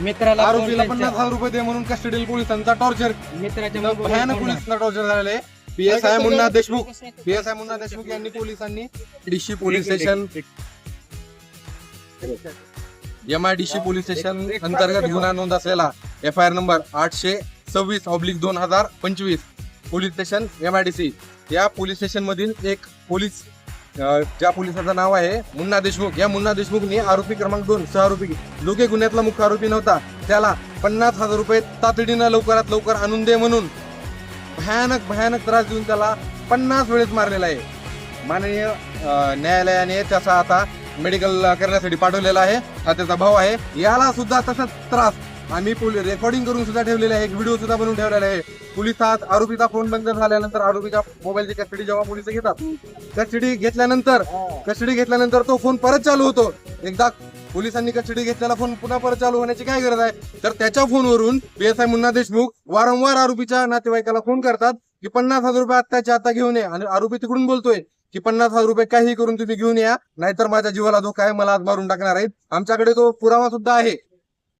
मित्राला आरोपीला पन्नास हजार रुपये दे म्हणून कस्टडियल पोलिसांचा टॉर्चर मित्राच्या भयानक पोलिसांचा टॉर्चर झालेला आहे. पीएसआय मुन्ना देशमुख पीएसआय मुन्ना देशमुख यांनी पोलिसांनी DC police station. MIDC police station अंतर्गत गुन्हा नोंद असलेला एफ आय आर नंबर आठशे सव्वीस ऑब्लिक दोन हजार पंचवीस पोलीस स्टेशन एमआयडीसी या पोलीस स्टेशन मधील एक पोलीस अं, ज्या पोलिसाचं नाव आहे मुन्ना देशमुख. या मुन्ना देशमुखने आरोपी क्रमांक दोन सह आरोपी जो काही गुन्ह्यातला मुख्य आरोपी नव्हता. त्याला पन्नास हजार रुपये तातडीनं लवकरात लवकर आणून दे म्हणून भयानक भयानक त्रास देऊन त्याला पन्नास वेळेस मारलेला आहे. माननीय न्यायालयाने त्याचा आता मेडिकल करण्यासाठी पाठवलेला आहे. हा त्याचा भाऊ आहे. याला सुद्धा तसाच त्रास आम्ही रेकॉर्डिंग करून सुद्धा ठेवलेले आहे. एक व्हिडिओ सुद्धा बनवून ठेवलेला आहे. पोलिसात आरोपीचा फोन बंद झाल्यानंतर आरोपीच्या मोबाईलची कस्टडी जेव्हा पोलीस घेतात कस्टडी घेतल्यानंतर कस्टडी घेतल्यानंतर तो फोन परत चालू होतो. एकदा पोलिसांनी कस्टडी घेतलेला फोन पुन्हा परत चालू होण्याची काय गरज आहे? तर त्याच्या फोनवरून पीएसआय मुन्ना देशमुख वारंवार आरोपीच्या नातेवाईकाला फोन करतात की पन्नास हजार रुपये आत्ताच्या आता घेऊन ये. आणि आरोपी तिकडून बोलतोय की पन्नास हजार रुपये काही करून तुम्ही घेऊन या नाहीतर माझ्या जीवाला धोका आहे मला आज मारून टाकणार आहेत. आमच्याकडे तो पुरावा सुद्धा आहे.